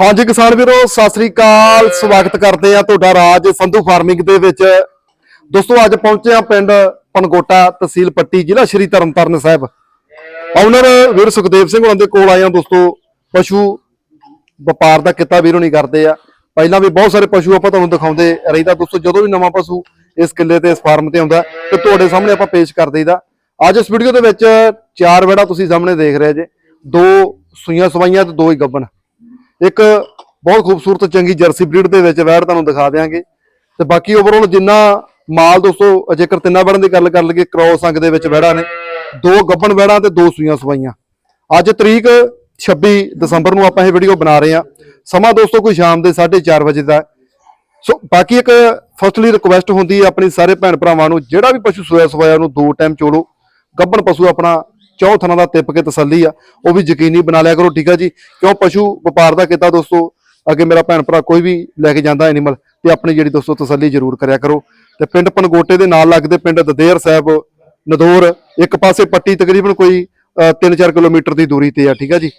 ਹਾਂਜੀ ਕਿਸਾਨ ਵੀਰੋ, ਸਤਿ ਸ੍ਰੀ ਅਕਾਲ। ਸਵਾਗਤ ਕਰਦੇ ਆ ਤੁਹਾਡਾ ਰਾਜ ਸੰਧੂ ਫਾਰਮਿੰਗ ਦੇ ਵਿੱਚ। ਦੋਸਤੋ, ਅੱਜ ਪਹੁੰਚੇ ਆ ਪਿੰਡ ਪਨਗੋਟਾ ਤਹਿਸੀਲ ਪੱਟੀ, ਜ਼ਿਲ੍ਹਾ ਸ਼੍ਰੀ ਤਰਨਤਾਰਨ ਸਾਹਿਬ। ਓਨਰ ਵੀਰ ਸੁਖਦੇਵ ਸਿੰਘ ਹੋਰਾਂ ਦੇ ਕੋਲ ਆਏ ਆ ਦੋਸਤੋ। ਪਸ਼ੂ ਵਪਾਰ ਦਾ ਕਿੱਤਾ ਵੀਰੋ ਨਹੀਂ ਕਰਦੇ ਆ। ਪਹਿਲਾਂ ਵੀ ਬਹੁਤ ਸਾਰੇ ਪਸ਼ੂ ਆਪਾਂ ਤੁਹਾਨੂੰ ਦਿਖਾਉਂਦੇ ਰਹੀਦਾ। ਦੋਸਤੋ, ਜਦੋਂ ਵੀ ਨਵਾਂ ਪਸ਼ੂ ਇਸ ਕਿੱਲੇ ਤੇ, ਇਸ ਫਾਰਮ ਤੇ ਆਉਂਦਾ ਤੇ ਤੁਹਾਡੇ ਸਾਹਮਣੇ ਆਪਾਂ ਪੇਸ਼ ਕਰ ਦਈਦਾ। ਅੱਜ ਇਸ ਵੀਡੀਓ ਦੇ ਵਿੱਚ ਚਾਰ ਵੇੜਾ ਤੁਸੀਂ ਸਾਹਮਣੇ ਦੇਖ ਰਹੇ ਜੇ। ਦੋ ਸੂਈਆਂ ਸਵਾਈਆਂ ਤੇ ਦੋ ਹੀ ਗੱਬਨ ਇੱਕ ਬਹੁਤ ਖੂਬਸੂਰਤ ਚੰਗੀ ਜਰਸੀ ਬਰੀਡ ਦੇ ਵਿੱਚ ਵੈੜ ਤੁਹਾਨੂੰ ਦਿਖਾ ਦੇਵਾਂਗੇ ਤੇ ਬਾਕੀ ਓਵਰਆਲ ਜਿੰਨਾ ਮਾਲ ਦੋਸਤੋ, ਜੇਕਰ ਤਿੰਨਾਂ ਵੜਨ ਦੀ ਗੱਲ ਕਰ ਲਈਏ ਕ੍ਰੋਸ ਅੰਗ ਦੇ ਵਿੱਚ ਵੈੜਾ ਨੇ। ਦੋ ਗੱਬਣ ਵੈੜਾਂ ਤੇ ਦੋ ਸੂਈਆਂ ਸਵਾਈਆਂ। ਅੱਜ ਤਰੀਕ 26 ਦਸੰਬਰ ਨੂੰ ਆਪਾਂ ਇਹ ਵੀਡੀਓ ਬਣਾ ਰਹੇ ਹਾਂ। ਸਮਾਂ ਦੋਸਤੋ ਕੋਈ ਸ਼ਾਮ ਦੇ 4:30 ਵਜੇ ਦਾ ਸੋ ਬਾਕੀ ਇੱਕ ਫਸਟਲੀ ਰਿਕੁਐਸਟ ਹੁੰਦੀ ਹੈ ਆਪਣੀ ਸਾਰੇ ਭੈਣ ਭਰਾਵਾਂ ਨੂੰ, ਜਿਹੜਾ ਵੀ ਪਸ਼ੂ ਸੋਇਆ ਸਵਾਇਆ ਨੂੰ ਦੋ ਟਾਈਮ ਚੋਲੋ ਗੱਭਣ ਪਸ਼ੂ ਆਪਣਾ ਚੌ ਥਣਾ ਦਾ ਤਿੱਪ ਕੇ ਤਸੱਲੀ ਆ ਉਹ ਵੀ ਯਕੀਨੀ ਬਣਾ ਲਿਆ ਕਰੋ ਠੀਕ ਆ ਜੀ। ਕਿਉਂ ਪਸ਼ੂ ਵਪਾਰ ਦਾ ਕੀਤਾ ਦੋਸਤੋ? ਅੱਗੇ ਮੇਰਾ ਭੈਣ ਭਰਾ ਕੋਈ ਵੀ ਲੈ ਕੇ ਜਾਂਦਾ ਐਨੀਮਲ ਤੇ ਆਪਣੀ ਜਿਹੜੀ ਦੋਸਤੋ ਤਸੱਲੀ ਜ਼ਰੂਰ ਕਰਿਆ ਕਰੋ। ਤੇ ਪਿੰਡ ਪਨਗੋਟੇ ਦੇ ਨਾਲ ਲੱਗਦੇ ਪਿੰਡ ਦਦੇਰ ਸਾਹਿਬ ਨਦੌਰ ਇੱਕ ਪਾਸੇ ਪੱਟੀ ਤਕਰੀਬਨ ਕੋਈ 3-4 ਕਿਲੋਮੀਟਰ ਦੀ ਦੂਰੀ ਤੇ ਆ ਠੀਕ ਆ ਜੀ।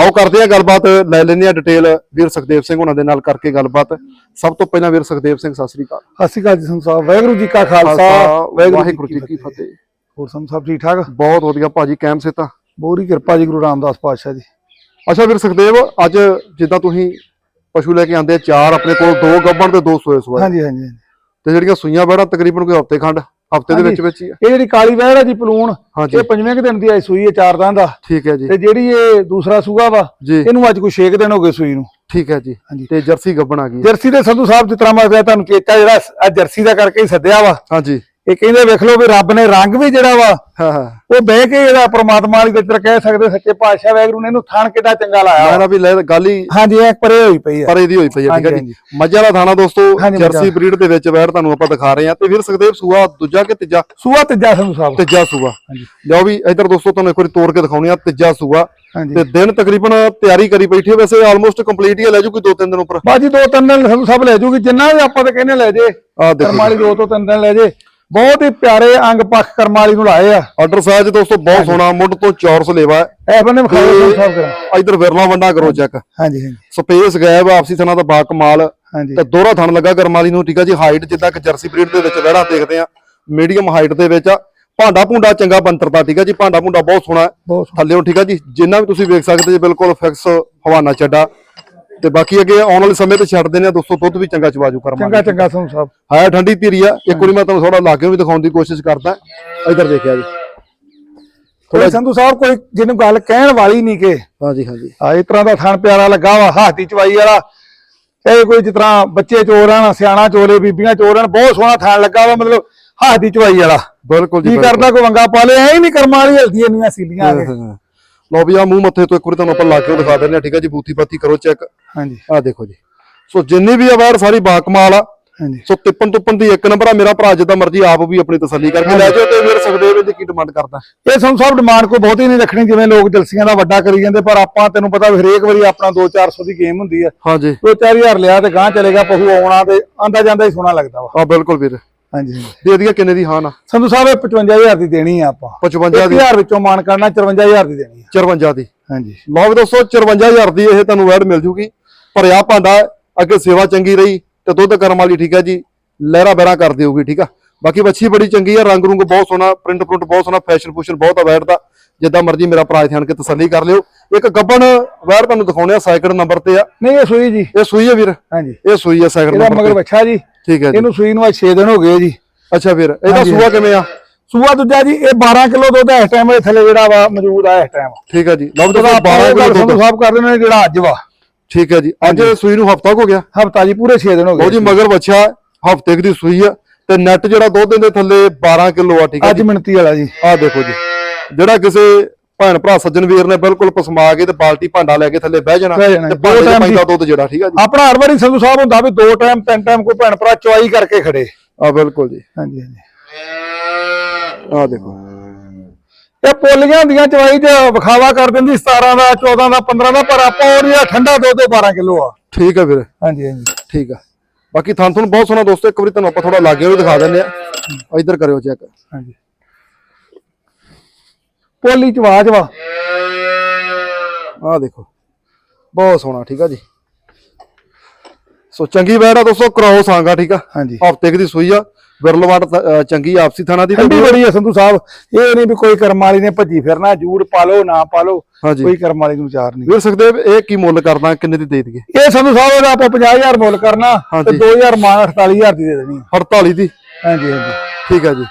ਆਓ ਕਰਦੇ ਆ ਗੱਲਬਾਤ ਲੈ ਲੈਂਦੇ ਆ ਡਿਟੇਲ ਵੀਰ ਸੁਖਦੇਵ ਸਿੰਘ ਉਹਨਾਂ ਦੇ ਨਾਲ ਕਰਕੇ ਗੱਲਬਾਤ। ਸਭ ਤੋਂ ਪਹਿਲਾਂ ਵੀਰ ਸੁਖਦੇਵ ਸਿੰਘ ਸਤਿ ਸ੍ਰੀ ਅਕਾਲ। ਸਤਿ ਸ਼੍ਰੀ ਅਕਾਲ ਜੀ ਸਾਹਿਬ। ਵਾਹਿਗੁਰੂ ਜੀ ਕਾ ਖਾਲਸਾ। ਵਾਹਿਗੁਰੂ ਜੀ ਕੀ ਫਤਿਹ। ਹੋਰ ਸੰਤ ਸਾਹਿਬ ਠੀਕ ਠਾਕ? ਬਹੁਤ ਵਧੀਆ ਭਾਜੀ ਕੈਮ ਸੇ ਤਾਂ। ਬੋਰੀ ਕਿਰਪਾ ਜੀ ਗੁਰੂ ਰਾਮਦਾਸ ਪਾਤਸ਼ਾਹ ਜੀ। ਅੱਛਾ ਵੀਰ ਸੁਖਦੇਵ ਅੱਜ ਜਿੱਦਾਂ ਤੁਸੀਂ ਪਸ਼ੂ ਲੈ ਕੇ ਆਂਦੇ ਆ ਚਾਰ ਆਪਣੇ ਕੋਲ ਦੋ ਗੱਬਣ ਤੇ ਦੋ ਸੋਏ ਸੋਏ ਹਾਂਜੀ ਹਾਂਜੀ। ਤੇ ਜਿਹੜੀਆਂ ਸੂਈਆਂ ਬੜਾ ਤਕਰੀਬਨ ਕੋਈ ਹਫ਼ਤੇ ਖੰਡ ਹਫ਼ਤੇ ਦੇ ਵਿੱਚ। ਵਿੱਚ ਹੀ ਇਹ ਜਿਹੜੀ ਕਾਲੀ ਵਹਿੜ ਹੈ ਜੀ ਪਲੂਣ ਇਹ ਪੰਜਵੇਂ ਕੁ ਦਿਨ ਦੀ ਆਈ ਸੂਈ ਹੈ ਚਾਰ ਦਿਨ ਦਾ। ਠੀਕ ਹੈ ਜੀ। ਤੇ ਜਿਹੜੀ ਇਹ ਦੂਸਰਾ ਸੂਗਾ ਵਾ ਇਹਨੂੰ ਅੱਜ ਕੋਈ 6 ਦਿਨ ਹੋ ਗਏ ਸੂਈ ਨੂੰ। ਠੀਕ ਹੈ ਜੀ। ਤੇ ਜਰਸੀ ਗੱਬਣ ਆ ਗਈ। ਹੈ। ਜਰਸੀ ਦੇ ਸੰਧੂ ਸਾਹਿਬ ਤਰ੍ਹਾਂ ਮੈਂ ਤੁਹਾਨੂੰ ਚੇਤਾ ਜਿਹੜਾ ਆ ਜਰਸੀ ਦਾ ਕਰਕੇ ਹੀ ਸੱਦਿਆ ਵਾ। ਹਾਂਜੀ। ਇਹ ਕਹਿੰਦੇ ਵੇਖ ਲਓ ਵੀ ਰੱਬ ਨੇ ਰੰਗ ਵੀ ਜਿਹੜਾ ਵਾ ਹਾਂ ਹਾਂ। ਉਹ ਬਹਿ ਕੇ ਜਿਹੜਾ ਪ੍ਰਮਾਤਮਾ ਵਾਲੀ ਵਿੱਚ ਕਹਿ ਸਕਦੇ ਸੱਚੇ ਪਾਤਸ਼ਾਹ ਵਾਹਿਗੁਰੂ ਨੇ ਇਹਨੂੰ ਥਣ ਕਿੱਡਾ ਚੰਗਾ ਲਾਇਆ ਮੈਂ ਵਾ। ਗੱਲ ਹੀ ਹਾਂਜੀ ਇਹ ਪਰੇ ਹੋਈ ਪਈ ਆ। ਪਰੇ ਦੀ ਹੋਈ ਪਈ ਹੈ ਠੀਕ ਹੈ ਜੀ। ਮੱਝਾਂ ਦਾ ਥਾਣਾ ਦੋਸਤੋ। ਜਰਸੀ ਬਰੀਡ ਦੇ ਵਿੱਚ ਵੈੜ ਤੁਹਾਨੂੰ ਆਪਾਂ ਦਿਖਾ ਰਹੇ ਹਾਂ ਤੇ ਵੀਰ ਸੁਖਦੇਵ ਸੂਆ ਦੂਜਾ ਕਿ ਤੀਜਾ? ਸੂਆ ਤੀਜਾ ਸੰਧੂ ਸਾਹਿਬ ਤੀਜਾ ਸੂਆ। ਹਾਂਜੀ। ਲਓ ਵੀ ਇਧਰ ਦੋਸਤੋ ਤੁਹਾਨੂੰ ਇੱਕ ਵਾਰੀ ਤੋੜ ਕੇ ਦਿਖਾਉਣੀ ਆ ਤੀਜਾ ਸੂਆ। ਤੇ ਦਿਨ ਤਕਰੀਬਨ ਤਿਆਰੀ ਕਰੀ ਬੈਠੀ ਹੈ ਵੈਸੇ ਆਲਮੋਸਟ ਕੰਪਲੀਟ ਹੀ ਲੈ ਜੂ ਕੋਈ ਦੋ ਤਿੰਨ ਦਿਨ ਉੱਪਰ। ਬਾਜੀ ਦੋ ਤਿੰਨ ਦਿਨ ਸੰਧੂ ਸਾਹਿਬ ਲੈ ਜੂਗੀ ਜਿੰਨਾ ਵੀ ਆਪਾਂ ਤੇ ਕਹਿੰਦੇ ਲੈ ਜੇ। ਆ ਦੇਖੋ ਕਰਮਾਲੀ ਦੋ ਤੋਂ ਤਿੰਨ ਦਿਨ ਲੈ ਜੇ। ਬਹੁਤ ਹੀ ਪਿਆਰੇ ਅੰਗ ਪੱਖ ਕਰਮਾਲੀ ਨੂੰ ਲਾਏ ਆ। ਆਰਡਰ ਸਾਈਜ਼ ਦੋਸਤੋ ਬਹੁਤ ਸੋਹਣਾ ਮੁੱਢ ਤੋਂ ਚੌਰਸ ਲੇਵਾ ਇਹ ਬੰਨੇ ਵਿਖਾਓ ਸਾਹਿਬ ਕਰਾਂ। ਇਧਰ ਵਿਰਲਾ ਵੰਡਾ ਕਰੋ ਚੈੱਕ ਹਾਂਜੀ ਹਾਂਜੀ। ਸਪੇਸ ਗਾਇਬ ਆਪਸੀ ਥਣਾ ਦਾ ਬਾ ਕਮਾਲ। ਹਾਂਜੀ। ਤੇ ਦੋਹਰਾ ਥਣ ਲੱਗਾ ਕਰਮਾਲੀ ਨੂੰ ਠੀਕ ਆ ਜੀ? ਹਾਈਟ ਜਿੱਦਾਂ ਕਿ ਜਰਸੀ ਬਰੀਡ ਦੇ ਵਿੱਚ ਵਹਿੜਾ ਦੇਖਦੇ ਆ। ਮੀਡੀਅਮ ਹਾਈਟ ਦੇ ਵਿੱਚ ਆ। ਭਾਂਡਾ ਭੁੰਡਾ ਚੰਗਾ ਬੰਤਰਤਾ ਠੀਕ ਆ ਜੀ? ਭਾਂਡਾ ਭੁੰਡਾ ਬਹੁਤ ਸੋਹਣਾ ਥੱਲੇੋਂ ਠੀਕ ਆ ਜੀ? ਜਿੰਨਾ ਵੀ ਤੁਸੀਂ ਵੇਖ ਸਕਦੇ ਜੀ ਬਿਲਕੁਲ ਫਿਕਸ ਹਵਾਨਾ ਚੱਡਾ। ਤੇ ਬਾਕੀ ਅੱਗੇ ਆਉਣ ਵਾਲੇ ਸਮੇਂ ਤੇ ਛੱਡਦੇ ਨੇ ਦੋਸਤੋ ਦੁੱਧ ਵੀ ਚੰਗਾ ਚਵਾਜੂ ਕਰਮਾ ਚੰਗਾ ਚੰਗਾ ਸੰਧੂ ਸਾਹਿਬ। ਹੈ ਠੰਡੀ ਧੀਰੀ ਆ ਇੱਕ ਵਾਰੀ ਮੈਂ ਤੁਹਾਨੂੰ ਥੋੜਾ ਲਾਗੇ ਵੀ ਦਿਖਾਉਣ ਦੀ ਕੋਸ਼ਿਸ਼ ਕਰਦਾ। ਇਧਰ ਦੇਖਿਆ ਜੀ। ਕੋਈ ਸੰਧੂ ਸਾਹਿਬ ਕੋਈ ਜਿਹਨੂੰ ਗੱਲ ਕਹਿਣ ਵਾਲੀ ਨਹੀਂ ਕਿ। ਹਾਂਜੀ ਹਾਂਜੀ। ਆ ਇਸ ਤਰ੍ਹਾਂ ਦਾ ਥਣ ਪਿਆਰਾ ਲੱਗਾ ਵਾ ਹਾਥੀ ਚਵਾਈ ਵਾਲਾ। ਇਹ ਕੋਈ ਜਿਸ ਤਰ੍ਹਾਂ ਬੱਚੇ ਚੋਰਾਂ ਸਿਆਣਾ ਚੋਲੇ ਬੀਬੀਆਂ ਚੋਰਾਂ ਬਹੁਤ ਸੋਹਣਾ ਥਣ ਲੱਗਾ ਵਾ ਮਤਲਬ ਹਾਥੀ ਚਵਾਈ ਵਾਲਾ। ਬਿਲਕੁਲ ਜੀ ਕੀ ਕਰਦਾ ਕੋਈ ਵੰਗਾ ਪਾ ਲਿਆ ਐ ਹੀ ਨਹੀਂ ਕਰਮਾਂ ਵਾਲੀ ਹਲਦੀ ਇੰਨੀਆਂ ਸੀਲੀਆਂ ਆ ਕੇ। ਲਓ ਵੀ ਆ ਮੂੰਹ ਮੱਥੇ ਤੋਂ ਇੱਕ ਵਾਰੀ ਤੁਹਾਨੂੰ ਆਪਾਂ ਲਾ ਕੇ ਦਿਖਾ ਦਿੰਦੇ ਆ ਠੀਕ ਆ ਜੀ ਬੂਥੀ ਪਾਤੀ ਕਰੋ ਚੈੱਕ। ਹਾਂਜੀ। ਆ ਦੇਖੋ ਜੀ। ਸੋ ਜਿੰਨੀ ਵੀ ਅਵਾਰਡ ਸਾਰੀ ਬਾਕਮਾਲ ਆ। ਹਾਂਜੀ। ਸੋ ਤਿੱਪਨ ਤੁੱਪਨ ਦੀ ਇੱਕ ਨੰਬਰ ਆ ਮੇਰਾ ਭਰਾ ਜਿੱਦਾਂ ਮਰਜ਼ੀ ਆਪ ਵੀ ਆਪਣੀ ਤਸੱਲੀ ਕਰਕੇ ਲੈ ਜਾਓ ਤੇ ਫਿਰ ਸੁਖਦੇਵ ਜੀ ਕੀ ਡਿਮਾਂਡ ਕਰਦਾ? ਇਹ ਸੰਧੂ ਸਾਹਿਬ ਡਿਮਾਂਡ ਕੋਈ ਬਹੁਤੀ ਨਹੀਂ ਰੱਖਣੀ ਜਿਵੇਂ ਲੋਕ ਜਲਸੀਆਂ ਦਾ ਵੱਡਾ ਕਰੀ ਜਾਂਦੇ ਪਰ ਆਪਾਂ ਤੈਨੂੰ ਪਤਾ ਹਰੇਕ ਵਾਰੀ ਆਪਣਾ 2-400 ਦੀ ਗੇਮ ਹੁੰਦੀ ਆ। ਹਾਂਜੀ। 2-4000 ਲਿਆ ਤੇ ਗਾਂ ਚਲੇਗਾ ਪਹੂ ਆਉਣਾ ਤੇ ਆਂਦਾ ਜਾਂਦਾ ਹੀ ਸੋਹਣਾ ਲੱਗਦਾ ਵਾ। ਆ ਬਿਲਕੁਲ ਵੀਰ। ਹਾਂਜੀ ਦੇ ਦੀਆ ਕਿੰਨੇ ਦੀ ਹਾਂ ਨਾ? ਸੰਧੂ ਸਾਹਿਬ ਇਹ 55000 ਦੀ ਦੇਣੀ ਆ ਆਪਾਂ। 55 ਦੀ। 1000 ਵਿੱਚੋਂ ਮਾਨ ਕਰਨਾ 54000 ਦੀ ਦੇਣੀ ਆ। 54 ਦੀ। ਹਾਂਜੀ। ਲਓ ਦੋਸਤੋ 54000 ਦੀ ਇਹ ਤੁਹਾਨੂੰ ਵੈਡ ਮਿਲ ਜੂਗੀ। ਭਰਿਆ ਭਾਂਡਾ ਅੱਗੇ ਸੇਵਾ ਚੰਗੀ ਰਹੀ ਤੇ ਦੁੱਧ ਕਰਮ ਵਾਲੀ ਠੀਕ ਆ ਜੀ ਲਹਿਰਾ ਬਹਿਰਾ ਕਰ ਦਿਓਗੀ ਠੀਕ ਆ? ਬਾਕੀ ਵੱਛੀ ਬੜੀ ਚੰਗੀ ਆ ਰੰਗ ਰੁੰਗ ਬਹੁਤ ਸੋਹਣਾ ਪ੍ਰਿੰਟ ਪ੍ਰਿੰਟ ਬਹੁਤ ਸੋਹਣਾ ਫੈਸ਼ਨ ਫੂਸ਼ਨ ਬਹੁਤ ਆ ਦਾ ਜਿੱਦਾਂ ਮਰਜ਼ੀ ਮੇਰਾ ਭਰਾ ਇੱਥੇ ਆਣ ਕੇ ਤਸੱਲੀ ਕਰ ਲਿਓ। ਇੱਕ ਗੱਬਣ ਵੈਡ ਤੁਹਾਨੂੰ ਦਿਖਾਉਣੇ ਆ ਸਾਈਕਲ ਨੰਬਰ ਤੇ ਆ। ਨਹੀਂ ਇਹ ਸੂਈ ਜੀ। ਇਹ ਸੂਈ ਆ ਵੀਰ? ਹਾਂਜੀ। ਇਹ ਸੂਈ ਆ ਸਾਈਕਲ ਇਹਦਾ ਨੰਬਰ ਮਗਰ ਬੱਚਾ ਜੀ। ਠੀਕ ਹੈ ਜੀ। ਇਹਨੂੰ ਸੂਈ ਨੂੰ ਅੱਜ 6 ਦਿਨ ਹੋ ਗਏ ਜੀ। ਅੱਛਾ ਵੀਰ ਇਹਦਾ ਸੂਆ ਕਿਵੇਂ ਆ? ਸੂਆ ਦੂਜਾ ਜੀ ਇਹ 12 ਕਿਲੋ ਦੁੱਧ ਇਸ ਟਾਈਮ ਦੇ ਥੱਲੇ ਜਿਹੜਾ ਵਾ ਮੌਜੂਦ ਆ ਇਸ ਟਾਈਮ ਠੀਕ ਹੈ ਜੀ। ਲਓ ਵੀ ਦੋਸਤੋ 12 ਕਿਲੋ ਦੁੱਧ। ਸਾਹਿਬ ਕਰਦੇ ਨੇ ਜਿਹੜਾ ਅੱਜ ਵਾ। ਠੀਕ ਹੈ ਜੀ। ਅੱਜ ਸੂਈ ਨੂੰ ਹਫਤਾ ਹੋ ਗਿਆ। ਹਫਤਾ ਜੀ ਪੂਰੇ 6 ਦਿਨ ਹੋ ਲਓ ਗਏ ਜੀ। ਮਗਰ ਬੱਚਾ ਹਫ਼ਤੇ ਦੀ ਸੂਈ ਆ। ਤੇ ਨੈਟ ਜਿਹੜਾ ਦੁੱਧ ਦੇ ਥੱਲੇ 12 ਕਿਲੋ ਆ ਠੀਕ ਹੈ ਅੱਜ ਮਿਣਤੀ ਵਾਲਾ ਜੀ। ਆ ਦੇਖੋ ਜੀ। ਜਿਹੜਾ ਕਿਸੇ ਭੈਣ ਭਰਾ ਸੱਜਣ ਵੀਰ ਨੇ ਬਿਲਕੁਲ ਪਸਮਾ ਕੇ ਤੇ ਬਾਲਟੀ ਭਾਂਡਾ ਲੈ ਕੇ ਥੱਲੇ ਬਹਿ ਜਾਣਾ। ਤੇ ਦੋ time ਪੈਂਦਾ ਦੁੱਧ ਜਿਹੜਾ ਠੀਕ ਆ ਜੀ। ਆਪਣਾ ਹਰ ਵਾਰੀ ਸੰਧੂ ਸਾਹਿਬ ਹੁੰਦਾ ਵੀ ਦੋ ਟਾਈਮ ਤਿੰਨ ਟਾਈਮ ਕੋਈ ਭੈਣ ਭਰਾ ਚੁਆਈ ਕਰਕੇ ਖੜੇ। ਆ ਬਿਲਕੁਲ ਜੀ। ਹਾਂਜੀ ਹਾਂਜੀ। ਆ ਦੇਖੋ। ਇਹ ਪੋਲੀਆਂ ਹੁੰਦੀਆਂ ਚਵਾਈ ਚ ਵਿਖਾਵਾ ਕਰ ਦਿੰਦੀ 17 ਦਾ 14 ਦਾ 15 ਦਾ ਪਰ ਆਪਾਂ ਉਹ ਜਿਹੜਾ ਠੰਡਾ ਦੁੱਧ 12 ਕਿਲੋ ਆ। ਠੀਕ ਆ ਵੀਰ। ਹਾਂਜੀ ਹਾਂਜੀ। ਠੀਕ ਆ। ਬਾਕੀ ਥਾਂ ਤੁਹਾਨੂੰ ਬਹੁਤ ਸੋਹਣਾ ਦੋਸਤੋ ਇੱਕ ਵਾਰੀ ਤੁਹਾਨੂੰ ਆਪਾਂ ਥੋੜਾ ਲਾਗੇ ਵੀ ਦਿਖਾ ਦਿੰਦੇ ਆ। ਇੱਧਰ ਕਰਿਓ ਚੈੱਕ। ਹਾਂਜੀ। ਪੋਲੀ ਚ ਆਵਾਜ਼ ਵਾ। ਆ ਦੇਖੋ। ਬਹੁਤ ਸੋਹਣਾ ਠੀਕ ਆ ਜੀ। ਸੋ ਚੰਗੀ ਵੈੜ ਆ ਦੋਸਤੋ ਕ੍ਰੋਸ ਆਂਗਾ ਠੀਕ ਆ। ਹਾਂਜੀ। ਹਫ਼ਤੇ ਦੀ ਸੂਈ ਆ। ਵਿਰਲਵਾੜ ਚੰਗੀ ਆਪਸੀ ਥਾਣਾ ਦੀ ਠੰਡੀ ਬੜੀ ਹੈ ਸੰਧੂ ਸਾਹਿਬ। ਇਹ ਨਹੀਂ ਵੀ ਕੋਈ ਕਰਮ ਵਾਲੀ ਨੇ ਭੱਜੀ ਫਿਰਨਾ ਜੂੜ ਪਾ ਲਓ ਨਾ ਪਾ ਲਓ ਕੋਈ ਕਰਮ ਵਾਲੀ ਨੂੰ ਵਿਚਾਰ ਨਹੀਂ। ਵੀਰ ਸੁਖਦੇਵ ਇਹ ਕੀ ਮੁੱਲ ਕਰਦਾ ਕਿੰਨੇ ਦੀ ਦੇ ਦਈਏ? ਇਹ ਸੰਧੂ ਸਾਹਿਬ ਦਾ ਆਪਾਂ 50000 ਮੁੱਲ ਕਰਨਾ ਤੇ ਹਾਂਜੀ। 2000 ਮਾਨ 48000 ਦੀ ਦੇ ਦੇਣੀ ਹੈ। 48 ਦੀ? ਹਾਂਜੀ ਹਾਂਜੀ। ਠੀਕ ਆ ਜੀ।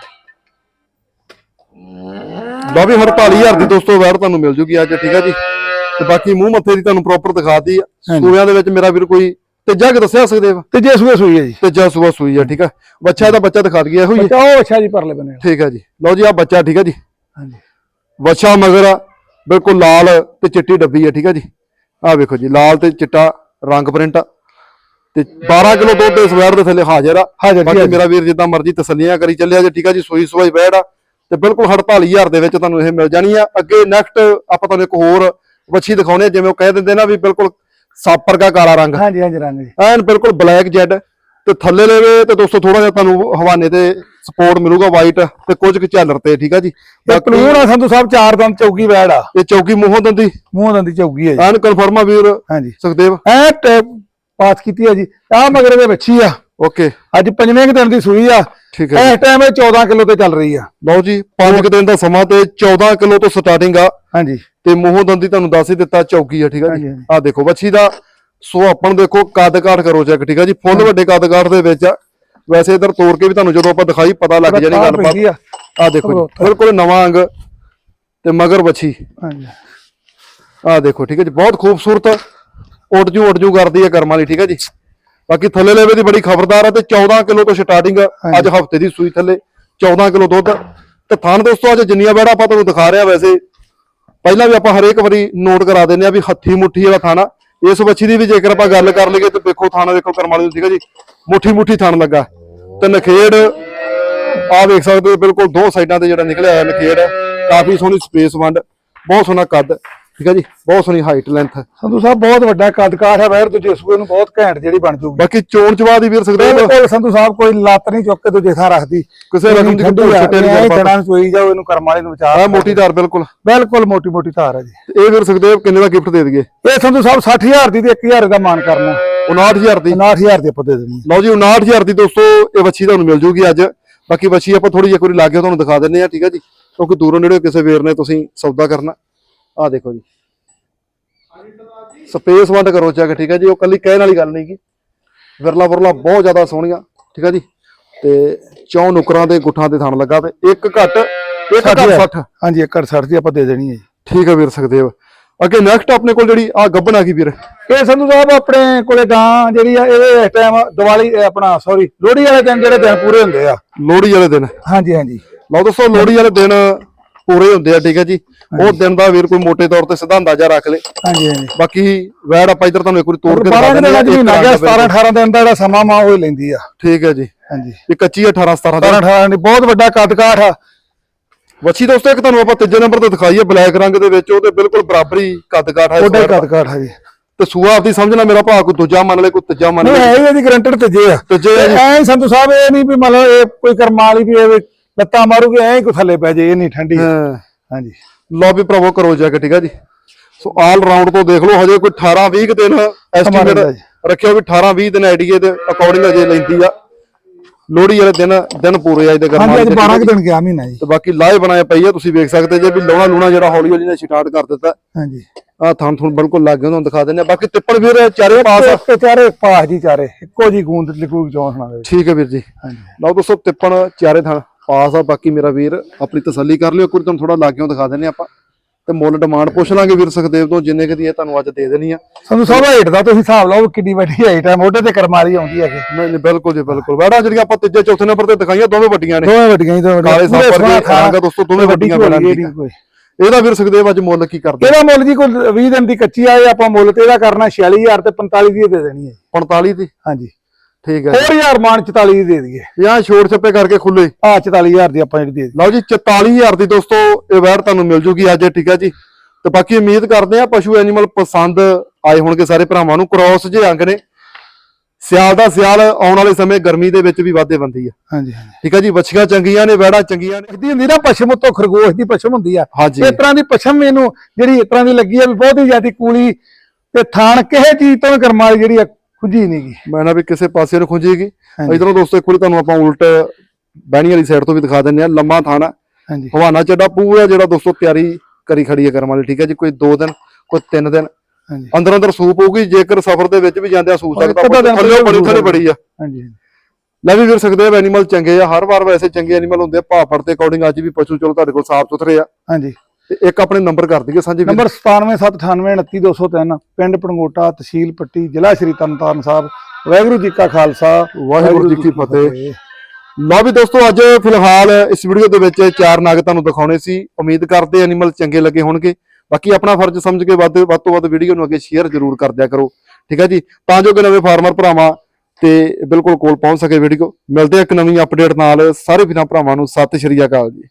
ਲਓ ਵੀ 48000 ਦੀ ਦੋਸਤੋ ਵੈੜ ਤੁਹਾਨੂੰ ਮਿਲ ਜੂਗੀ ਅੱਜ ਠੀਕ ਆ ਜੀ। ਤੇ ਬਾਕੀ ਮੂੰਹ ਮੱਥੇ ਦੀ ਤੁਹਾਨੂੰ ਪ੍ਰੋਪਰ ਦਿਖਾਤੀ। ਸੂਆਂ ਦੇ ਵਿੱਚ ਮੇਰਾ ਵੀਰ ਕੋਈ ਤੀਜਾ ਕਿ ਦੱਸਿਆ ਸੁਖਦੇਵ ਤੇ ਜੇ ਸੂਏ ਸੂਈ ਹੈ ਜੀ। ਤੀਜਾ ਸੂਆ ਸੂਈ ਆ ਠੀਕ ਆ? ਬੱਚਾ ਦਾ ਬੱਚਾ ਦਿਖਾ ਦਈਏ ਇਹੋ ਹੀ ਆ। ਬੱਚਾ ਉਹ ਅੱਛਾ ਜੀ ਪਰਲੇ ਬਨੇ ਠੀਕ ਆ ਜੀ। ਲਓ ਜੀ ਆ ਬੱਚਾ ਠੀਕ ਆ ਜੀ। ਹਾਂਜੀ। ਬੱਚਾ ਮਗਰ ਆ, ਬਿਲਕੁਲ ਲਾਲ ਤੇ ਚਿੱਟੀ ਡੱਬੀ ਆ ਠੀਕ ਆ ਜੀ। ਆ ਵੇਖੋ ਜੀ ਲਾਲ ਤੇ ਚਿੱਟਾ ਰੰਗ ਪ੍ਰਿੰਟ ਤੇ 12 ਕਿਲੋ ਦੁੱਧ ਇਸ ਵੈੜ ਦੇ ਥੱਲੇ ਹਾਜ਼ਰ ਆ। ਹਾਜ਼ਰ ਜੀ, ਬਾਕੀ ਹਾਜ਼ਰ। ਮੇਰਾ ਵੀਰ ਜਿੱਦਾਂ ਮਰਜ਼ੀ ਤਸੱਲੀਆਂ ਕਰੀ ਚੱਲਿਆ ਜੇ ਠੀਕ ਆ ਜੀ ਸੂਈ ਸੂਈ ਵੈੜ ਆ। ਤੇ ਬਿਲਕੁਲ 48000 ਦੇ ਵਿੱਚ ਤੁਹਾਨੂੰ ਇਹ ਮਿਲ ਜਾਣੀ ਆ। ਅੱਗੇ ਨੈਕਸਟ ਆਪਾਂ ਤੁਹਾਨੂੰ ਇੱਕ ਹੋਰ ਵੱਛੀ ਦਿਖਾਉਣੇ ਆ, ਜਿਵੇਂ ਉਹ ਕਹਿ ਦਿੰਦੇ ਨਾ ਵੀ ਬਿਲਕੁਲ ਸੱਪ ਵਰਗਾ ਕਾਲਾ ਰੰਗ। ਹਾਂਜੀ ਹਾਂਜੀ ਰੰਗ ਜੀ। ਐਨ ਬਿਲਕੁਲ ਬਲੈਕ ਜੈਡ ਤੇ ਥੱਲੇ ਲੈਵੇ ਤੇ ਦੋਸਤੋ ਥੋੜਾ ਜਿਹਾ ਤੁਹਾਨੂੰ ਹਵਾਨੇ ਤੇ ਸਪੋਰਟ ਮਿਲੂਗਾ ਵਾਈਟ ਤੇ ਕੁਝ ਕੁ ਝਾਲਰ ਤੇ ਠੀਕ ਆ ਜੀ? ਪਲੂਣ ਆ ਸੰਧੂ ਸਾਹਿਬ ਚਾਰ ਦੰਦ ਚੌਗੀ ਵੈੜ ਆ। ਇਹ ਚੌਕੀ ਮੂੰਹੋਂ ਦੰਦੀ? ਮੂੰਹ ਦੰਦੀ ਚੌਗੀ ਹੈ ਜੀ। ਐਨ ਕਨਫਰਮ ਆ ਵੀਰ ਹਾਂਜੀ। ਸੁਖਦੇਵ। ਐ ਪਾਸ ਕੀਤੀ ਹੈ ਜੀ। ਆ ਮਗਰ ਦੇ ਬੱਚੀ ਆ। ਓਕੇ। ਅੱਜ ਪੰਜਵੇਂ ਕੁ ਦਿਨ ਦੀ ਸੂਈ ਆ। ਠੀਕ ਹੈ ਇਸ ਟਾਈਮ ਇਹ 14 ਕਿਲੋ ਤੇ ਚੱਲ ਰਹੀ ਆ। ਲਓ ਜੀ 5 ਕੁ ਦਿਨ ਦਾ ਸਮਾਂ ਤੇ 14 ਕਿਲੋ ਤੋਂ ਸਟਾਰਟਿੰਗ ਆ। ਹਾਂਜੀ। ਤੇ ਮੂੰਹੋਂ ਦੰਦੀ ਤੁਹਾਨੂੰ ਦੱਸ ਹੀ ਦਿੱਤਾ ਚੌਕੀ ਆ ਠੀਕ ਆ ਜੀ। ਆ ਦੇਖੋ ਬੱਚੀ ਦਾ ਸੋ ਆਪਾਂ ਨੂੰ ਦੇਖੋ ਕੱਦ ਕਾਠ ਕਰੋ ਚੈੱਕ ਠੀਕ ਆ ਜੀ? ਫੁੱਲ ਵੱਡੇ ਕੱਦ ਕਾਠ ਦੇ ਵਿੱਚ ਆ। ਵੈਸੇ ਇਧਰ ਤੋੜ ਕੇ ਵੀ ਤੁਹਾਨੂੰ ਜਦੋਂ ਆਪਾਂ ਦਿਖਾਈ ਪਤਾ ਲੱਗ ਜਾਣੀ ਆ। ਗੱਲਬਾਤ। ਆ। ਦੇਖੋ ਜੀ ਬਿਲਕੁਲ ਨਵਾਂ ਅੰਗ ਤੇ ਮਗਰ ਬੱਚੀ ਹਾਂਜੀ। ਆ ਦੇਖੋ ਠੀਕ ਹੈ ਜੀ? ਬਹੁਤ ਖੂਬਸੂਰਤ ਉੱਡ ਜੂ ਉੱਡ ਜੂ ਕਰਦੀ ਹੈ ਕਰਮਾਂ ਦੀ ਠੀਕ ਹੈ ਜੀ? ਬਾਕੀ ਥੱਲੇ ਲੈਵੇ ਦੀ ਬੜੀ ਖਬਰਦਾਰ ਹੈ ਤੇ 14 ਕਿਲੋ ਤੋਂ ਸਟਾਰਟਿੰਗ ਅੱਜ ਹਫ਼ਤੇ ਦੀ ਸੂਈ ਥੱਲੇ 14 ਕਿਲੋ ਦੁੱਧ ਤੇ ਥਾਨ ਦੋਸਤੋ ਅੱਜ ਜਿੰਨੀਆਂ ਬੈੜਾ ਆਪਾਂ ਤੁਹਾਨੂੰ ਦਿਖਾ ਰਿਹਾ ਵੈਸੇ ਪਹਿਲਾਂ ਵੀ ਆਪਾਂ ਹਰੇਕ ਵਾਰੀ ਨੋਟ ਕਰਾ ਦਿੰਦੇ ਆ ਵੀ ਹੱਥੀ ਮੁੱਠੀ ਵਾਲਾ ਥਾਣਾ। ਇਸ ਬੱਚੀ ਦੀ ਵੀ ਜੇਕਰ ਆਪਾਂ ਗੱਲ ਕਰ ਲਈਏ ਤੇ ਦੇਖੋ ਥਾਣਾ ਦੇਖੋ ਕਰਮਾਂ ਦੀ ਠੀਕ ਹੈ ਜੀ ਮੁੱਠੀ ਮੁੱਠੀ ਥਾਣ ਲੱਗਾ। ਤੇ ਨਖੇੜ ਆ ਵੇਖ ਸਕਦੇ ਹੋ ਬਿਲਕੁਲ ਦੋ ਸਾਈਡਾਂ ਤੇ ਜਿਹੜਾ ਨਿਕਲਿਆ ਹੋਇਆ ਨਖੇੜ ਕਾਫੀ ਸੋਹਣੀ ਸਪੇਸ ਵੰਡ ਬਹੁਤ ਸੋਹਣਾ ਕੱਦ। ਠੀਕ ਹੈ ਜੀ? ਬਹੁਤ ਸੋਹਣੀ ਹਾਈਟ ਲੈਂਥ ਸੰਧੂ ਸਾਹਿਬ ਬਹੁਤ ਵੱਡਾ ਕੱਦ ਕਾਠ ਹੈ ਵੈਰ ਦੂਜੇ ਸੂਏ ਨੂੰ ਬਹੁਤ ਘੈਂਟ ਜਿਹੜੀ ਬਣ ਜੂਗੀ। ਬਾਕੀ ਚੋਣ ਚਵਾ ਦੀ ਵੀਰ ਸਕਦੇ ਬਿਲਕੁਲ ਸੰਧੂ ਸਾਹਿਬ ਕੋਈ ਲੱਤ ਨਹੀਂ ਚੁੱਕ ਕੇ ਦੂਜੇ ਥਾਂ ਰੱਖਦੀ। ਕਿਸੇ ਰਕਮ ਦੀ ਆ, ਛਿੱਟੇ ਨਹੀਂ ਕਰ ਜੜਾਂ ਚੋਈ ਜਾਓ ਇਹਨੂੰ ਕਰਮ ਵਾਲੇ ਨੂੰ ਵਿਚਾਰ ਆ ਮੋਟੀ ਧਾਰ ਬਿਲਕੁਲ। ਬਿਲਕੁਲ ਮੋਟੀ ਮੋਟੀ ਧਾਰ ਹੈ ਜੀ। ਇਹ ਵੀਰ ਸੁਖਦੇਵ ਕਿੰਨੇ ਦਾ ਗਿਫਟ ਦੇ ਦਈਏ? ਇਹ ਸੰਧੂ ਸਾਹਿਬ 60000 ਦੀ ਤੇ 1000 ਦਾ ਮਾਨ ਕਰਨਾ। 59000 ਦੀ। 59000 ਦੀ ਆਪਾਂ ਦੇ ਦੇਣੀ ਲਓ ਜੀ 59000 ਦੀ ਦੋਸਤੋ ਇਹ ਵੱਛੀ ਤੁਹਾਨੂੰ ਮਿਲ ਜੂਗੀ ਅੱਜ। ਬਾਕੀ ਵੱਛੀ ਆਪਾਂ ਥੋੜੀ ਜਿਹੀ ਇੱਕ ਵਾਰੀ ਲਾ ਕੇ ਤੁਹਾਨੂੰ ਦਿਖਾ ਦਿੰਨੇ ਆ ਠੀਕ ਆ ਜੀ? ਕਿਉਂਕਿ ਦੂਰੋਂ ਨੇੜੇ ਕਿਸੇ ਵੀਰ ਨੇ ਤੁਸੀਂ ਸੌਦਾ ਕਰਨਾ। ਆ ਦੇਖੋ ਜੀ। ਸਪੇਸ ਵੰਡ ਕਰੋ ਚੈੱਕ ਠੀਕ ਹੈ ਜੀ ਉਹ ਕੱਲੀ ਕਹਿਣ ਵਾਲੀ ਗੱਲ ਨਹੀਂ ਗੀ। ਵਿਰਲਾ ਵਿਰਲਾ ਬਹੁਤ ਜ਼ਿਆਦਾ ਸੋਹਣੀਆਂ ਠੀਕ ਹੈ ਜੀ। ਤੇ ਚੌਂ ਨੁਕਰਾਂ ਦੇ ਗੁੱਠਾਂ ਤੇ ਥਣ ਲੱਗਾ ਤੇ ਇੱਕ ਘੱਟ ਇੱਕ ਘੱਟ 60 ਹਾਂਜੀ ਏਕੜ 60 ਦੀ ਆਪਾਂ ਦੇ ਦੇਣੀ ਹੈ ਠੀਕ ਹੈ ਵੀਰ ਸੁਖਦੇਵ। ਅੱਗੇ ਨੈਕਸਟ ਆਪਣੇ ਕੋਲ ਜਿਹੜੀ ਆ ਗੱਬਣ ਆ ਗਈ ਵੀਰ। ਇਹ ਸੰਧੂ ਸਾਹਿਬ ਆਪਣੇ ਕੋਲੇ ਗਾਂ ਜਿਹੜੀ ਆ ਇਹ ਇਸ ਟਾਈਮ ਦੀਵਾਲੀ ਆਪਣਾ ਸੌਰੀ ਲੋਹੜੀ ਵਾਲੇ ਦਿਨ ਜਿਹੜੇ ਦਿਨ ਪੂਰੇ ਹੁੰਦੇ ਆ। ਲੋਹੜੀ ਵਾਲੇ ਦਿਨ। ਹਾਂਜੀ ਹਾਂਜੀ। ਲਓ ਦੋਸਤੋ ਲੋਹੜੀ ਵਾਲੇ ਦਿਨ ਪੂਰੇ ਹੁੰਦੇ ਆ ਠੀਕ ਹੈ ਜੀ। ਉਹ ਦਿਨ ਦਾ ਵੀਰ ਕੋਈ ਮੋٹے ਤੌਰ ਤੇ ਸਿੱਧਾ ਅੰਦਾਜ਼ਾ ਰੱਖ ਲੇ। ਹਾਂਜੀ ਹਾਂਜੀ। ਬਾਕੀ ਵੈੜ ਆਪਾਂ ਇਧਰ ਤੁਹਾਨੂੰ ਇੱਕ ਵਾਰੀ ਤੋੜ ਕੇ 12 ਦਿਖਾ ਦਿੰਦੇ ਆ, ਮਹੀਨਾ ਇੱਕ ਗਿਆ ਰੰਗ 17 18 ਦਿਨ ਦਾ ਜਿਹੜਾ ਸਮਾਂ ਮਾਂ ਉਹ ਹੀ ਲੈਂਦੀ ਆ। ਠੀਕ ਹੈ ਜੀ। ਹਾਂਜੀ। ਇਹ ਕੱਚੀ 18 17 17 ਦਿਨ 18 ਦੀ ਬਹੁਤ ਵੱਡਾ ਕੱਦ ਕਾਠ ਆ ਵੱਛੀ ਦੋਸਤੋ ਇੱਕ ਤੁਹਾਨੂੰ ਆਪਾਂ ਤੀਜੇ ਨੰਬਰ ਤੇ ਦਿਖਾਈ ਹੈ ਬਲੈਕ ਰੰਗ ਦੇ ਵਿੱਚ। ਉਹਦੇ ਬਿਲਕੁਲ ਬਰਾਬਰੀ ਕੱਦ ਕਾਠ ਹੈ ਇਸ ਵੱਡਾ ਹੀ ਜੀ। ਤੇ ਸੂਆ ਆਪਦੀ ਸਮਝਣਾ ਮੇਰਾ ਭਾ ਕੋਈ ਦੂਜਾ ਮੰਨ ਲੈ ਕੋਈ ਤੀਜਾ ਮੰਨ ਨਹੀਂ ਲੈ। ਹੈ ਹੀ ਇਹਦੀ ਗਰੰਟਡ ਆ। ਤੀਜੇ ਆ ਜੀ। ਐ ਸੰਧੂ ਸਾਹਿਬ ਇਹ ਨਹੀਂ ਵੀ ਮਤਲਬ ਇਹ ਕੋਈ ਕਰਮਾਂ ਵਾਲੀ ਵੀ ਇਹ ਲੱਤਾਂ ਮਾਰੂਗੇ ਐ ਕੋ ਥੱਲੇ ਪੈ ਜੇ ਇਹ ਨਹੀਂ ਠੰਡੀ। ਹਾਂ। ਹਾਂਜੀ। ਲਓ ਵੀ ਭਰਾਵੋ ਕਰੋ ਜਾ ਕੇ ਠੀਕ ਹੈ ਜੀ? ਸੋ ਆਲ ਰਾਉਂਡ ਤੋਂ ਦੇਖ ਲਓ ਹਜੇ ਕੋਈ 18 20 ਦਿਨ ਐਸਟੀਮੇਟ। ਰੱਖਿਓ ਵੀ 18 20 ਦਿਨ ਆਈਡੀਏ ਦੇ ਅਕੋਰਡਿੰਗ ਅਜੇ ਲੈਂਦੀ ਆ। ਲੋਹੜੀ ਵਾਲੇ ਦਿਨ ਦਿਨ ਪੂਰੇ ਆ ਇਹਦੇ ਹਾਂਜੀ ਗਰਮਾਂ ਅੱਜ ਦੇ 12 ਕੁ ਦਿਨ ਗਿਆ ਮਹੀਨਾ ਜੀ। ਤੇ ਬਾਕੀ ਲਾਏ ਬਣਾਏ ਪਈ ਆ ਤੁਸੀਂ ਵੇਖ ਸਕਦੇ ਜੇ ਵੀ ਲਾਉਣਾ ਲੂਣਾ ਜਿਹੜਾ ਹੌਲੀ ਹੌਲੀ ਨੇ ਸਟਾਰਟ ਕਰ ਦਿੱਤਾ। ਹਾਂਜੀ। ਆ ਥਾਂ ਥੁਣ ਬਿਲਕੁਲ ਲੱਗ ਗਿਆ ਤੁਹਾਨੂੰ ਦਿਖਾ ਦਿੰਦੇ ਆ। ਬਾਕੀ ਤਿੱਪਣ ਵੀਰ ਚਾਰੇ ਪਾਸ ਆ ਚਾਰੇ ਪਾਸ ਜੀ ਚਾਰੇ ਇੱਕੋ ਜੀ ਗੂੰਦ ਲਿਖੂ ਚੌਂਸਣਾ ਦੇ ਠੀਕ ਹੈ ਵੀਰ ਜੀ। ਹਾਂਜੀ। ਲਓ ਦੋਸਤੋ ਤਿੱਪਣ ਚਾਰੇ ਥਾਂ ਪਾਸ ਆ ਬਾਕੀ ਮੇਰਾ ਵੀਰ ਆਪਣੀ ਤਸੱਲੀ ਕਰ ਲਿਓ ਇੱਕ ਵਾਰੀ ਤੁਹਾਨੂੰ ਥੋੜਾ ਲਾਗਿਓ ਦਿਖਾ ਦਿੰਦੇ ਆਪਾਂ। ਤੇ ਮੁੱਲ ਡਿਮਾਂਡ ਪੁੱਛ ਲਾਂਗੇ ਵੀਰ ਸੁਖਦੇਵ ਤੋਂ ਜਿੰਨੇ ਕਦੀ ਇਹ ਤੁਹਾਨੂੰ ਅੱਜ ਦੇ ਦੇਣੀ ਆ। ਸੰਧੂ ਸਾਹਿਬ ਹਾਈਟ ਦਾ ਤੁਸੀਂ ਹਿਸਾਬ ਲਾਓ ਕਿੰਨੀ ਵੱਡੀ ਹਾਈਟ ਹੈ ਮੋਢੇ ਤੇ ਕਰਮਾਰੀ ਆਉਂਦੀ ਹੈਗੀ। ਨਹੀਂ ਨਹੀਂ ਬਿਲਕੁਲ ਜੀ ਬਿਲਕੁਲ। ਵੈੜਾ ਜਿਹੜੀਆਂ ਆਪਾਂ ਤੀਜੇ ਚੌਥੇ ਨੰਬਰ ਤੇ ਦਿਖਾਈਆਂ ਦੋਵੇਂ ਵੱਡੀਆਂ ਨੇ। ਦੋਵੇਂ ਵੱਡੀਆਂ ਹੀ ਦੋਵੇਂ ਕਾਲੇ ਪੂਰੇ ਸਾਫਰ ਸਵਾਹ ਦੇ ਰੰਗ ਦੋਸਤੋ ਦੋਵੇਂ ਵੱਡੀ ਵੱਡੀਆਂ ਝੋਲੀ ਬਣਾ ਇਹਦੀ ਵੀਰ ਸੁਖਦੇਵ ਅੱਜ ਮੁੱਲ ਕੀ ਕਰਦੇ? ਇਹਦਾ ਮੁੱਲ ਜੀ ਕੋਈ 20 ਦਿਨ ਦੀ ਕੱਚੀ ਆ ਇਹ ਆਪਾਂ ਮੁੱਲ ਤੇ ਇਹਦਾ ਕਰਨਾ 46000 ਤੇ 45 ਦੀ ਦੇ ਦੇਣੀ ਹੈ 45 ਦੀ? ਹਾਂਜੀ। ਠੀਕ ਹੈ ਹੋਰ ਹਜ਼ਾਰ ਮਾਨ 44 ਦੀ ਦੇ ਦਈਏ। ਜਾਂ ਛੋੜ ਛੱਪੇ ਕਰਕੇ ਖੁੱਲੇ ਆ 44000 ਦੀ ਆਪਾਂ ਜਿਹੜੀ ਦੇ ਲਓ ਜੀ 44000 ਦੀ ਦੋਸਤੋ ਇਹ ਵੈੜ ਤੁਹਾਨੂੰ ਮਿਲ ਜੂਗੀ ਅੱਜ ਠੀਕ ਹੈ ਜੀ। ਤੇ ਬਾਕੀ ਉਮੀਦ ਕਰਦੇ ਆ ਪਸ਼ੂ ਐਨੀਮਲ ਪਸੰਦ ਆਏ ਹੋਣਗੇ ਸਾਰੇ ਭਰਾਵਾਂ ਨੂੰ। ਕ੍ਰੋਸ ਜੇ ਅੰਗ ਨੇ ਸਿਆਲ ਦਾ ਸਿਆਲ ਆਉਣ ਵਾਲੇ ਸਮੇਂ ਗਰਮੀ ਦੇ ਵਿੱਚ ਵੀ ਵਾਧੇ ਬੰਦੀ ਆ। ਹਾਂਜੀ ਹਾਂਜੀ। ਠੀਕ ਹੈ ਜੀ ਵੱਛੀਆਂ ਚੰਗੀਆਂ ਨੇ ਵੈੜਾਂ ਚੰਗੀਆਂ ਨੇ। ਇਹਦੀ ਹੁੰਦੀ ਨਾ ਪਛਮ ਉੱਤੋਂ ਖਰਗੋਸ਼ ਦੀ ਪਛਮ ਹੁੰਦੀ ਆ। ਹਾਂਜੀ। ਇਸ ਤਰ੍ਹਾਂ ਦੀ ਪਛਮ ਮੈਨੂੰ ਜਿਹੜੀ ਇਸ ਤਰ੍ਹਾਂ ਦੀ ਲੱਗੀ ਆ ਵੀ ਬਹੁਤ ਹੀ ਜ਼ਿਆਦੀ ਕੂਲੀ ਤੇ ਥਾਣ ਕਿਸੇ ਚੀਜ਼ ਤੋਂ ਵੀ ਕਰਮ ਵਾਲੀ ਜਿਹੜੀ ਆ ਖੁੱਜੀ ਨਹੀਂ ਗੀ। ਮੈਂ ਨਾ ਵੀ ਕਿਸੇ ਪਾਸੇ ਨੂੰ ਖੁੰਝੇਗੀ। ਇਧਰੋਂ ਦੋਸਤੋ ਇੱਕ ਵਾਰੀ ਤੁਹਾਨੂੰ ਆਪਾਂ ਉਲਟ ਬਹਿਣੀ ਵਾਲੀ ਸਾਈਡ ਤੋਂ ਵੀ ਦਿਖਾ ਦਿੰਨੇ ਆ ਲੰਮਾ ਥਾਣਾ। ਹਾਂਜੀ। ਹਵਾਨਾ ਚੱਡਾ ਪੂਰਾ ਜਿਹੜਾ ਦੋਸਤੋ ਤਿਆਰੀ ਕਰੀ ਖੜੀ ਹੈ ਕਰਮ ਵਾਲੀ ਠੀਕ ਹੈ ਜੀ? ਕੋਈ 2 ਦਿਨ ਕੋਈ 3 ਦਿਨ। ਹਾਂਜੀ। ਅੰਦਰ ਅੰਦਰ ਸੂਪ ਹੋਊਗੀ ਜੇਕਰ ਸਫ਼ਰ ਦੇ ਵਿੱਚ ਵੀ ਜਾਂਦੇ ਆ ਸੂਪ ਸਕਦਾ ਥੱਲੇ ਬੜੀ ਥੱਲੇ ਬੜੀ ਆ। ਹਾਂਜੀ ਲੈ ਵੀ ਫਿਰ ਸਕਦੇ ਆ ਐਨੀਮਲ ਚੰਗੇ ਆ। ਹਰ ਵਾਰ ਵੈਸੇ ਚੰਗੇ ਐਨੀਮਲ ਹੁੰਦੇ ਆ। ਭਾਪੜ ਤੇ ਅਕੋਰਡਿੰਗ ਅੱਜ ਵੀ ਪਸ਼ੂ ਚਲੋ ਤੁਹਾਡੇ ਕੋਲ ਸਾਫ਼ ਸੁਥਰੇ ਆ। ਹਾਂਜੀ। ਤੇ ਇੱਕ ਆਪਣੇ ਨੰਬਰ ਕਰ ਦਈਏ ਸਾਂਝੇ। ਨੰਬਰ 9779829203 ਪਿੰਡ ਪਣਗੋਟਾ ਤਹਿਸੀਲ ਪੱਟੀ ਜ਼ਿਲ੍ਹਾ ਸ਼੍ਰੀ ਤਰਨਤਾਰਨ ਸਾਹਿਬ। ਵਾਹਿਗੁਰੂ ਜੀ ਕਾ ਖਾਲਸਾ ਵਾਹਿਗੁਰੂ ਜੀ ਕੀ ਫਤਿਹ। ਲਓ ਵੀ ਦੋਸਤੋ ਅੱਜ ਫਿਲਹਾਲ ਇਸ ਵੀਡੀਓ ਦੇ ਵਿੱਚ ਚਾਰ ਨਾਗ ਤੁਹਾਨੂੰ ਦਿਖਾਉਣੇ ਸੀ। ਉਮੀਦ ਕਰਦੇ ਐਨੀਮਲ ਚੰਗੇ ਲੱਗੇ ਹੋਣਗੇ। ਬਾਕੀ ਆਪਣਾ ਫਰਜ਼ ਸਮਝ ਕੇ ਵੱਧ ਵੱਧ ਤੋਂ ਵੱਧ ਵੀਡੀਓ ਨੂੰ ਅੱਗੇ ਸ਼ੇਅਰ ਜ਼ਰੂਰ ਕਰ ਦਿਆ ਕਰੋ। ਠੀਕ ਹੈ ਜੀ? ਤਾਂ ਜੋ ਕਿ ਨਵੇਂ ਫਾਰਮਰ ਭਰਾਵਾਂ ਤੇ ਬਿਲਕੁਲ ਕੋਲ ਪਹੁੰਚ ਸਕੇ ਵੀਡੀਓ ਮਿਲਦੇ ਆ ਇੱਕ ਨਵੀਂ ਅਪਡੇਟ ਨਾਲ। ਸਾਰੇ ਵੀਰਾਂ ਭਰਾਵਾਂ ਨੂੰ ਸਤਿ ਸ਼੍ਰੀ ਅਕਾਲ ਜੀ।